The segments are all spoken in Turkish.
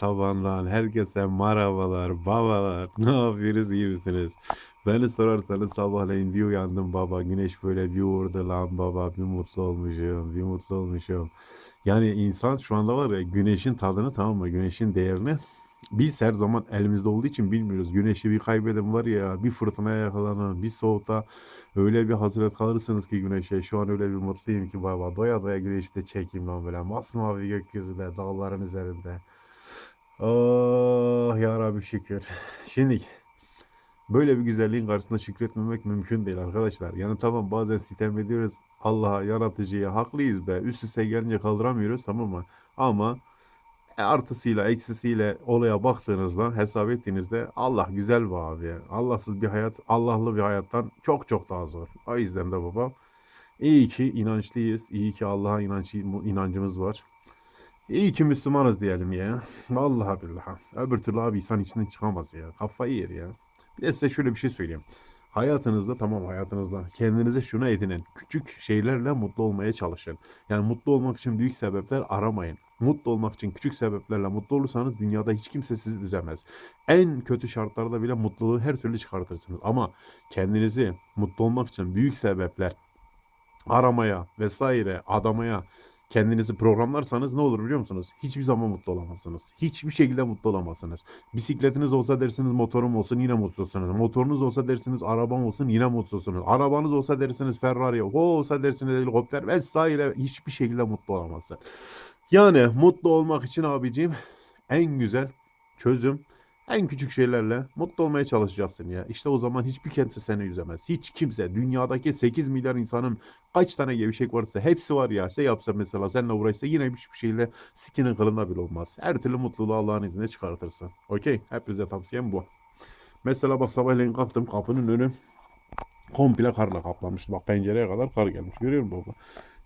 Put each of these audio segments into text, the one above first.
sabahından herkese merhabalar, babalar. Ne yapıyorsunuz, iyi misiniz? Beni sorarsanız sabahleyin bir uyandım baba, güneş böyle bir vurdu lan baba, bir mutlu olmuşum, bir mutlu olmuşum. Yani insan şu anda var ya güneşin tadını tamam mı, güneşin değerini biz her zaman elimizde olduğu için bilmiyoruz. Güneşi bir kaybedin var ya, bir fırtınaya yakalanın, bir soğukta öyle bir hasret kalırsınız ki güneşe. Şu an öyle bir mutluyum ki baba. Doya doya güneşte çekeyim lan böyle. Masmavi gökyüzünde, dağların üzerinde. Oh ya Rabbi şükür. Şimdi böyle bir güzelliğin karşısında şükretmemek mümkün değil arkadaşlar. Yani tamam bazen sitem ediyoruz Allah'a, yaratıcıya. Haklıyız be. Üst üste gelince kaldıramıyoruz tamam mı? Ama artısıyla eksisiyle olaya baktığınızda hesap ettiğinizde Allah güzel be abi. Allahsız bir hayat Allah'lı bir hayattan çok çok daha zor. O yüzden de baba iyi ki inançlıyız. iyi ki Allah'a inanç, inancımız var. İyi ki Müslümanız diyelim ya. Vallahi billahi. Öbür türlü abi insan içinden çıkamaz ya. Kafayı yer ya. Bir de size şöyle bir şey söyleyeyim. Hayatınızda tamam hayatınızda kendinize şunu edinin. Küçük şeylerle mutlu olmaya çalışın. Yani mutlu olmak için büyük sebepler aramayın. Mutlu olmak için küçük sebeplerle mutlu olursanız dünyada hiç kimse sizi üzemez. En kötü şartlarda bile mutluluğu her türlü çıkartırsınız. Ama kendinizi mutlu olmak için büyük sebepler aramaya vesaire adamaya kendinizi programlarsanız ne olur biliyor musunuz? Hiçbir zaman mutlu olamazsınız. Hiçbir şekilde mutlu olamazsınız. Bisikletiniz olsa dersiniz motorum olsun yine mutsuzsunuz. Motorunuz olsa dersiniz arabam olsun yine mutsuzsunuz. Arabanız olsa dersiniz Ferrari, o olsa dersiniz helikopter vesaire hiçbir şekilde mutlu olamazsın. Yani mutlu olmak için abicim en güzel çözüm en küçük şeylerle mutlu olmaya çalışacaksın ya. İşte o zaman hiçbir kimse seni üzemez. Hiç kimse. Dünyadaki 8 milyar insanın kaç tane gevşek varsa hepsi var ya. Şey yapsa mesela seninle uğraşsa yine hiçbir şeyle sikinin kılında bile olmaz. Her türlü mutluluğu Allah'ın izniyle çıkartırsın. Okey. Hepinize tavsiyem bu. Mesela bak sabahleyin kalktım kapının önü komple karla kaplanmıştı. Bak pencereye kadar kar gelmiş. Görüyor musun baba?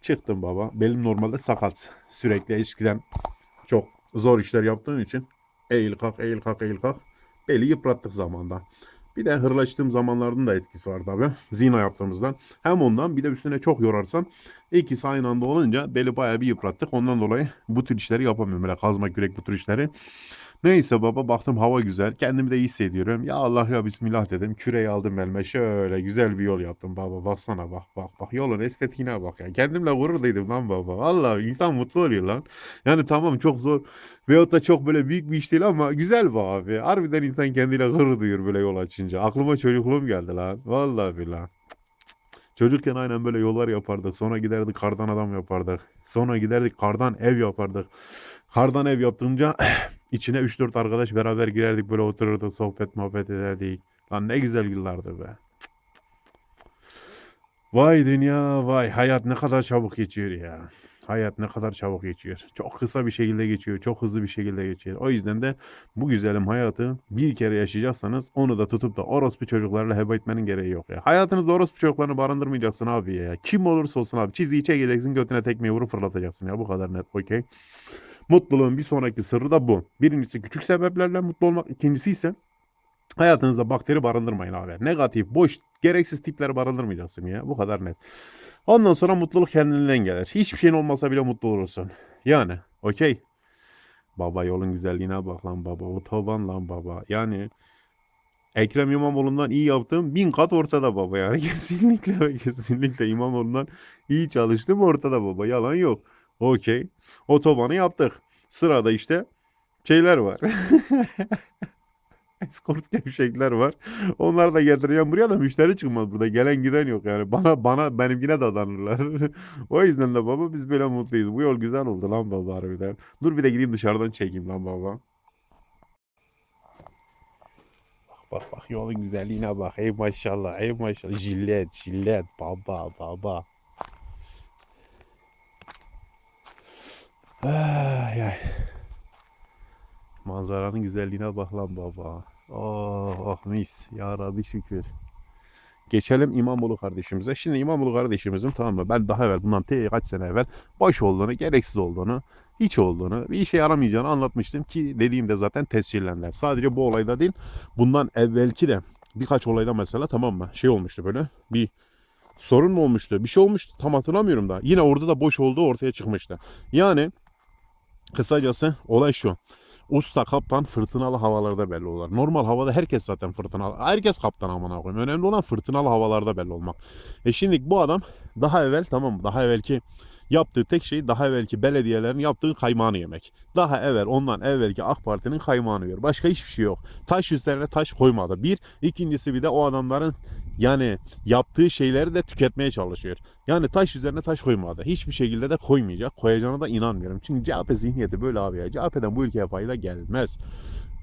Çıktım baba. Benim normalde sakat. Sürekli eskiden çok zor işler yaptığım için eğil kalk eğil kalk eğil kalk. Beli yıprattık zamanda. Bir de hırlaştığım zamanların da etkisi var tabi. Zina yaptığımızdan. Hem ondan bir de üstüne çok yorarsan ikisi aynı anda olunca beli bayağı bir yıprattık. Ondan dolayı bu tür işleri yapamıyorum. Böyle kazma kürek bu tür işleri. Neyse baba baktım hava güzel. Kendimi de iyi hissediyorum. Ya Allah ya Bismillah dedim. Küreyi aldım elime. Şöyle güzel bir yol yaptım baba. Baksana bak bak bak. Yolun estetiğine bak ya. Kendimle gurur duydum lan baba. Vallahi insan mutlu oluyor lan. Yani tamam çok zor. Veyahut da çok böyle büyük bir iş değil ama güzel bu abi. Harbiden insan kendiyle gurur duyuyor böyle yol açınca. Aklıma çocukluğum geldi lan. Vallahi billahi. Çocukken aynen böyle yollar yapardık. Sonra giderdik kardan adam yapardık. Sonra giderdik kardan ev yapardık. Kardan ev yaptığınca içine 3-4 arkadaş beraber girerdik böyle otururduk sohbet muhabbet ederdik. Lan ne güzel yıllardı be. Vay dünya vay hayat ne kadar çabuk geçiyor ya. Hayat ne kadar çabuk geçiyor. Çok kısa bir şekilde geçiyor. Çok hızlı bir şekilde geçiyor. O yüzden de bu güzelim hayatı bir kere yaşayacaksanız onu da tutup da orospu çocuklarla heba etmenin gereği yok ya. Hayatınızda orospu çocuklarını barındırmayacaksın abi ya. Kim olursa olsun abi. Çizgiyi çekeceksin götüne tekmeyi vurup fırlatacaksın ya. Bu kadar net okey. Mutluluğun bir sonraki sırrı da bu. Birincisi küçük sebeplerle mutlu olmak. İkincisi ise hayatınızda bakteri barındırmayın abi. Negatif, boş, gereksiz tipleri barındırmayacaksın ya. Bu kadar net. Ondan sonra mutluluk kendinden gelir. Hiçbir şeyin olmasa bile mutlu olursun. Yani okey. Baba yolun güzelliğine bak lan baba. Otoban lan baba. Yani Ekrem İmamoğlu'ndan iyi yaptığım bin kat ortada baba yani. Kesinlikle kesinlikle İmamoğlu'ndan iyi çalıştım ortada baba. Yalan yok. Okey. Otobanı yaptık. Sırada işte şeyler var. Eskort gevşekler var. Onları da getireceğim buraya da müşteri çıkmaz burada. Gelen giden yok yani. Bana bana benimkine dadanırlar. o yüzden de baba biz böyle mutluyuz. Bu yol güzel oldu lan baba harbiden. Dur bir de gideyim dışarıdan çekeyim lan baba. Bak bak bak yolun güzelliğine bak. Ey maşallah ey maşallah. Jillet jillet baba baba. Ay ay. Manzaranın güzelliğine bak lan baba. Oh, oh mis. Ya Rabbi şükür. Geçelim İmamoğlu kardeşimize. Şimdi İmamoğlu kardeşimizin tamam mı? Ben daha evvel bundan te kaç sene evvel boş olduğunu, gereksiz olduğunu, hiç olduğunu, bir işe yaramayacağını anlatmıştım ki dediğimde zaten tescillendiler. Sadece bu olayda değil, bundan evvelki de birkaç olayda mesela tamam mı? Şey olmuştu böyle bir sorun mu olmuştu? Bir şey olmuştu tam hatırlamıyorum da. Yine orada da boş olduğu ortaya çıkmıştı. Yani Kısacası olay şu. Usta kaptan fırtınalı havalarda belli olur. Normal havada herkes zaten fırtınalı. Herkes kaptan amına koyayım. Önemli olan fırtınalı havalarda belli olmak. E şimdi bu adam daha evvel tamam? Daha evvelki yaptığı tek şey daha evvelki belediyelerin yaptığı kaymağını yemek. Daha evvel ondan evvelki AK Parti'nin kaymağını yiyor. Başka hiçbir şey yok. Taş üstlerine taş koymadı. Bir. ikincisi bir de o adamların yani yaptığı şeyleri de tüketmeye çalışıyor. Yani taş üzerine taş koymadı. Hiçbir şekilde de koymayacak. Koyacağına da inanmıyorum. Çünkü CHP zihniyeti böyle abi ya. CHP'den bu ülkeye fayda gelmez.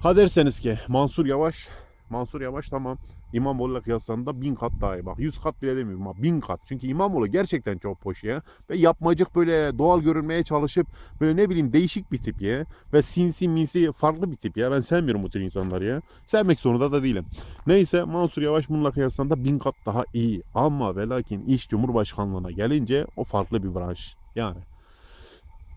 Ha derseniz ki Mansur Yavaş Mansur Yavaş tamam İmamoğlu'yla kıyaslandığında bin kat daha iyi. Bak yüz kat bile demiyorum ama bin kat. Çünkü İmamoğlu gerçekten çok hoş ya. Ve yapmacık böyle doğal görünmeye çalışıp böyle ne bileyim değişik bir tip ya. Ve sinsi minsi farklı bir tip ya. Ben sevmiyorum bu tür insanları ya. Sevmek zorunda da değilim. Neyse Mansur Yavaş bununla kıyaslandığında bin kat daha iyi. Ama ve lakin iş Cumhurbaşkanlığına gelince o farklı bir branş. Yani.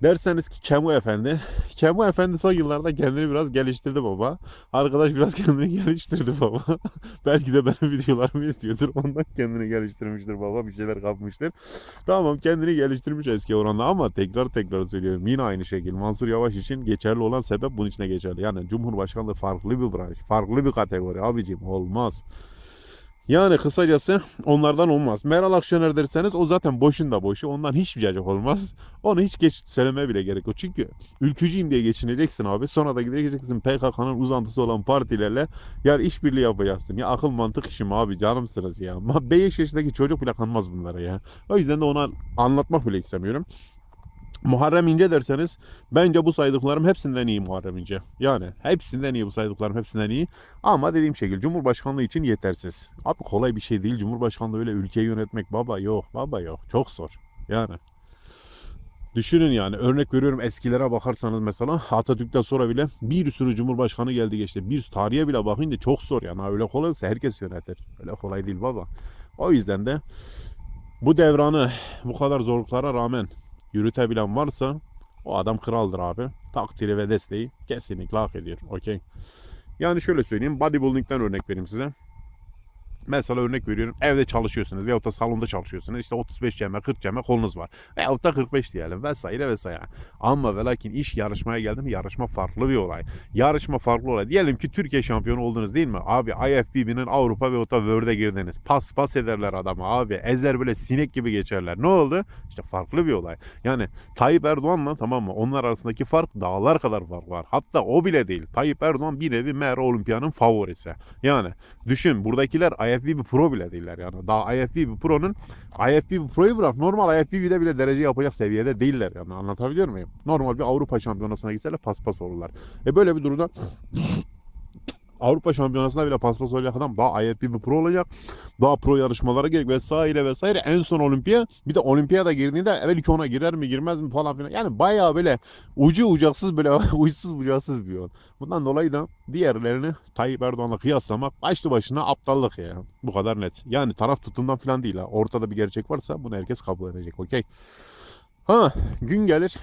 Derseniz ki Kemu Efendi. Kemu Efendi son yıllarda kendini biraz geliştirdi baba. Arkadaş biraz kendini geliştirdi baba. Belki de benim videolarımı istiyordur. Ondan kendini geliştirmiştir baba. Bir şeyler kapmıştır. Tamam kendini geliştirmiş eski oranda ama tekrar tekrar söylüyorum. Yine aynı şekilde Mansur Yavaş için geçerli olan sebep bunun içine geçerli. Yani Cumhurbaşkanlığı farklı bir branş. Farklı bir kategori abicim. Olmaz. Yani kısacası onlardan olmaz. Meral Akşener derseniz o zaten boşun da boşu. Ondan hiçbir cacık olmaz. Onu hiç geç söylemeye bile gerek yok. Çünkü ülkücüyüm diye geçineceksin abi. Sonra da gideceksin PKK'nın uzantısı olan partilerle ya işbirliği yapacaksın. Ya akıl mantık işi mi abi canımsınız ya. 5 yaşındaki çocuk bile kanmaz bunlara ya. O yüzden de ona anlatmak bile istemiyorum. Muharrem İnce derseniz bence bu saydıklarım hepsinden iyi Muharrem İnce. Yani hepsinden iyi bu saydıklarım hepsinden iyi. Ama dediğim şekilde Cumhurbaşkanlığı için yetersiz. Abi kolay bir şey değil. Cumhurbaşkanlığı öyle ülkeyi yönetmek baba yok baba yok. Çok zor. Yani. Düşünün yani örnek veriyorum eskilere bakarsanız mesela Atatürk'ten sonra bile bir sürü cumhurbaşkanı geldi geçti. Bir tarihe bile bakınca çok zor yani. Öyle kolay olsa herkes yönetir. Öyle kolay değil baba. O yüzden de bu devranı bu kadar zorluklara rağmen yürütebilen varsa o adam kraldır abi. Takdiri ve desteği kesinlikle hak ediyor. Okey. Yani şöyle söyleyeyim. Bodybuilding'den örnek vereyim size. Mesela örnek veriyorum evde çalışıyorsunuz veyahut da salonda çalışıyorsunuz işte 35 ceme 40 ceme kolunuz var veyahut da 45 diyelim vesaire vesaire. Ama ve lakin iş yarışmaya geldi mi yarışma farklı bir olay. Yarışma farklı olay. Diyelim ki Türkiye şampiyonu oldunuz değil mi? Abi IFBB'nin Avrupa veyahut da World'e girdiniz. Pas pas ederler adamı abi. Ezer böyle sinek gibi geçerler. Ne oldu? İşte farklı bir olay. Yani Tayyip Erdoğan'la tamam mı? Onlar arasındaki fark dağlar kadar fark var. Hatta o bile değil. Tayyip Erdoğan bir nevi meğer olimpiyanın favorisi. Yani düşün buradakiler IFBB Pro bile değiller yani. Daha IFBB Pro'nun IFBB Pro'yu bırak normal IFBB'de bile derece yapacak seviyede değiller yani anlatabiliyor muyum? Normal bir Avrupa şampiyonasına gitseler paspas olurlar. E böyle bir durumda Avrupa Şampiyonası'nda bile paspas olacak adam daha IFBB Pro olacak. Daha pro yarışmalara gerek vesaire vesaire. En son olimpiya bir de olimpiyada girdiğinde belki ona girer mi girmez mi falan filan. Yani bayağı böyle ucu ucaksız böyle uçsuz bucaksız bir yol. Bundan dolayı da diğerlerini Tayyip Erdoğan'la kıyaslamak başlı başına aptallık ya. Bu kadar net. Yani taraf tutumdan falan değil ha. Ortada bir gerçek varsa bunu herkes kabul edecek. Okey. Ha gün gelir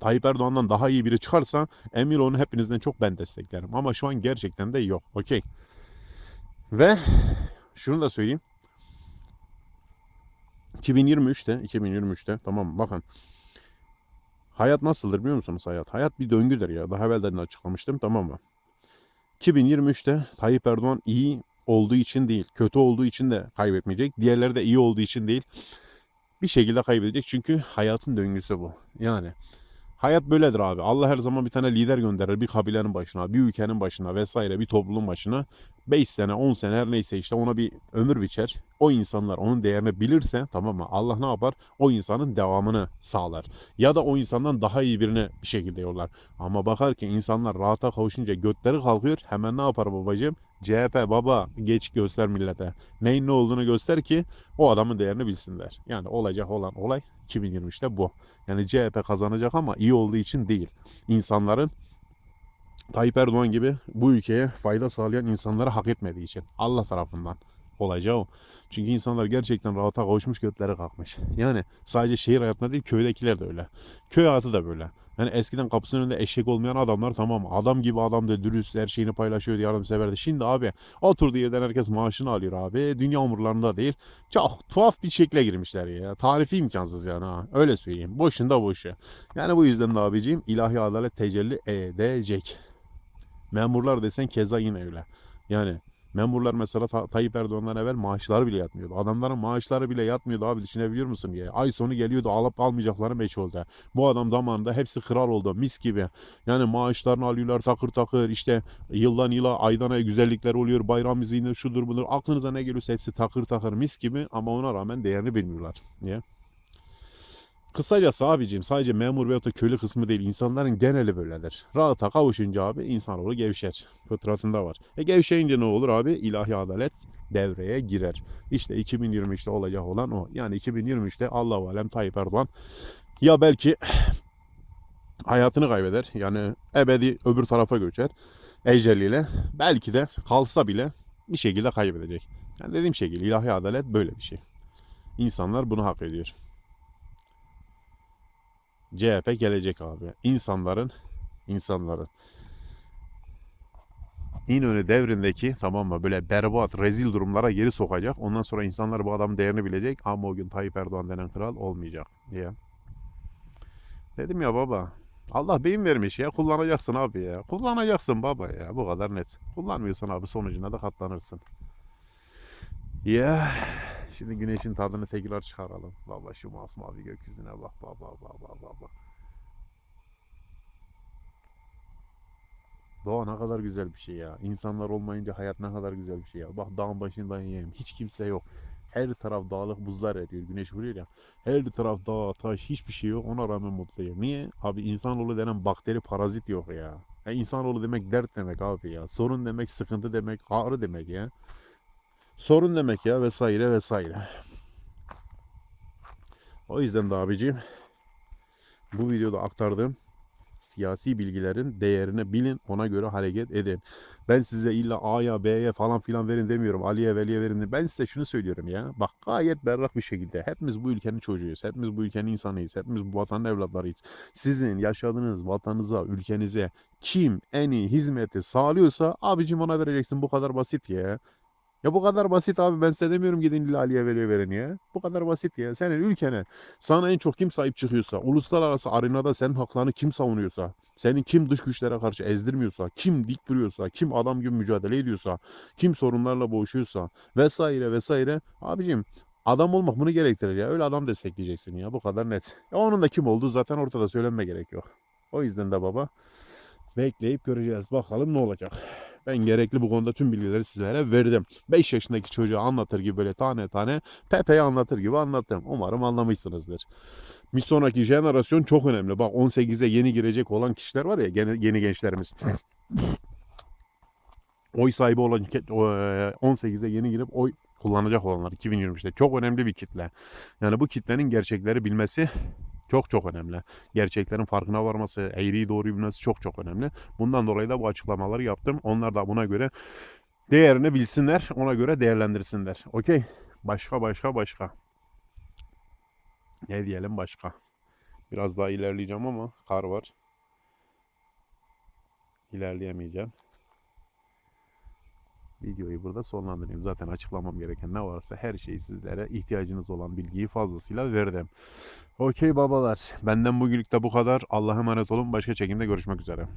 Tayyip Erdoğan'dan daha iyi biri çıkarsa emin olun hepinizden çok ben desteklerim. Ama şu an gerçekten de yok. Okey. Ve şunu da söyleyeyim. 2023'te 2023'te tamam bakın hayat nasıldır biliyor musunuz hayat? Hayat bir döngüdür ya. Daha evvelden de açıklamıştım tamam mı? 2023'te Tayyip Erdoğan iyi olduğu için değil, kötü olduğu için de kaybetmeyecek. Diğerleri de iyi olduğu için değil. Bir şekilde kaybedecek çünkü hayatın döngüsü bu. Yani Hayat böyledir abi. Allah her zaman bir tane lider gönderir bir kabilenin başına, bir ülkenin başına vesaire bir toplumun başına. 5 sene, 10 sene her neyse işte ona bir ömür biçer. O insanlar onun değerini bilirse tamam mı? Allah ne yapar? O insanın devamını sağlar. Ya da o insandan daha iyi birini bir şekilde yollar. Ama bakar ki insanlar rahata kavuşunca götleri kalkıyor. Hemen ne yapar babacığım? CHP baba geç göster millete. Neyin ne olduğunu göster ki o adamın değerini bilsinler. Yani olacak olan olay 2023'te bu. Yani CHP kazanacak ama iyi olduğu için değil. İnsanların Tayyip Erdoğan gibi bu ülkeye fayda sağlayan insanları hak etmediği için. Allah tarafından olacağı o. Çünkü insanlar gerçekten rahata kavuşmuş götleri kalkmış. Yani sadece şehir hayatında değil köydekiler de öyle. Köy hayatı da böyle. Yani eskiden kapısının önünde eşek olmayan adamlar tamam adam gibi adamdı dürüst her şeyini paylaşıyordu yardımseverdi. Şimdi abi oturduğu yerden herkes maaşını alıyor abi. Dünya umurlarında değil. Çok tuhaf bir şekle girmişler ya. Tarifi imkansız yani ha. Öyle söyleyeyim. Boşunda boşu. Yani bu yüzden de abiciğim ilahi adalet tecelli edecek. Memurlar desen keza yine öyle. Yani memurlar mesela Ta- Tayyip Erdoğan'dan evvel maaşları bile yatmıyordu. Adamların maaşları bile yatmıyordu abi düşünebiliyor musun diye. Ay sonu geliyordu alıp almayacakları meç oldu. Bu adam zamanında hepsi kral oldu mis gibi. Yani maaşlarını alıyorlar takır takır işte yıldan yıla aydan aya güzellikler oluyor. Bayram izni şudur budur. Aklınıza ne geliyorsa hepsi takır takır mis gibi ama ona rağmen değerini bilmiyorlar. Niye? Kısacası abicim sadece memur veyahut da köylü kısmı değil insanların geneli böyledir. Rahata kavuşunca abi insanoğlu gevşer. Fıtratında var. E gevşeyince ne olur abi? İlahi adalet devreye girer. İşte 2023'te olacak olan o. Yani 2023'te Allah alem Tayyip Erdoğan ya belki hayatını kaybeder. Yani ebedi öbür tarafa göçer. Eceliyle. Belki de kalsa bile bir şekilde kaybedecek. Yani dediğim şekilde ilahi adalet böyle bir şey. İnsanlar bunu hak ediyor. CHP gelecek abi. İnsanların insanların İnönü devrindeki tamam mı böyle berbat rezil durumlara geri sokacak. Ondan sonra insanlar bu adamın değerini bilecek ama o gün Tayyip Erdoğan denen kral olmayacak diye. Dedim ya baba Allah beyin vermiş ya kullanacaksın abi ya. Kullanacaksın baba ya bu kadar net. Kullanmıyorsan abi sonucuna da katlanırsın. Ya şimdi güneşin tadını tekrar çıkaralım. Baba şu masmavi gökyüzüne bak baba baba baba baba. Doğa ne kadar güzel bir şey ya. İnsanlar olmayınca hayat ne kadar güzel bir şey ya. Bak dağın başından yiyeyim. Hiç kimse yok. Her taraf dağlık buzlar eriyor. Güneş vuruyor ya. Her taraf dağ, taş, hiçbir şey yok. Ona rağmen mutluyum. Niye? Abi insanoğlu denen bakteri, parazit yok ya. ya insanoğlu demek dert demek abi ya. Sorun demek, sıkıntı demek, ağrı demek ya. Sorun demek ya vesaire vesaire. O yüzden de abiciğim bu videoda aktardığım siyasi bilgilerin değerini bilin ona göre hareket edin. Ben size illa A'ya B'ye falan filan verin demiyorum. Ali'ye Veli'ye verin. de- Ben size şunu söylüyorum ya. Bak gayet berrak bir şekilde. Hepimiz bu ülkenin çocuğuyuz. Hepimiz bu ülkenin insanıyız. Hepimiz bu vatanın evlatlarıyız. Sizin yaşadığınız vatanınıza, ülkenize kim en iyi hizmeti sağlıyorsa abicim ona vereceksin. Bu kadar basit ya. Ya bu kadar basit abi ben size demiyorum gidin illa Ali'ye Veli'ye verin ya. Bu kadar basit ya. Senin ülkene sana en çok kim sahip çıkıyorsa, uluslararası arenada senin haklarını kim savunuyorsa, senin kim dış güçlere karşı ezdirmiyorsa, kim dik duruyorsa, kim adam gibi mücadele ediyorsa, kim sorunlarla boğuşuyorsa vesaire vesaire. Abicim adam olmak bunu gerektirir ya. Öyle adam destekleyeceksin ya. Bu kadar net. Ya onun da kim olduğu zaten ortada söylenme gerek yok. O yüzden de baba bekleyip göreceğiz. Bakalım ne olacak. Ben gerekli bu konuda tüm bilgileri sizlere verdim. 5 yaşındaki çocuğa anlatır gibi böyle tane tane Pepe'ye anlatır gibi anlattım. Umarım anlamışsınızdır. Bir sonraki jenerasyon çok önemli. Bak 18'e yeni girecek olan kişiler var ya yeni, gençlerimiz. oy sahibi olan ke- o, e, 18'e yeni girip oy kullanacak olanlar 2023'te çok önemli bir kitle. Yani bu kitlenin gerçekleri bilmesi çok çok önemli. Gerçeklerin farkına varması, eğriyi doğruyu bilmesi çok çok önemli. Bundan dolayı da bu açıklamaları yaptım. Onlar da buna göre değerini bilsinler, ona göre değerlendirsinler. Okey. Başka başka başka. Ne diyelim başka. Biraz daha ilerleyeceğim ama kar var. İlerleyemeyeceğim. Videoyu burada sonlandırayım. Zaten açıklamam gereken ne varsa her şeyi sizlere ihtiyacınız olan bilgiyi fazlasıyla verdim. Okey babalar. Benden bugünlük de bu kadar. Allah'a emanet olun. Başka çekimde görüşmek üzere.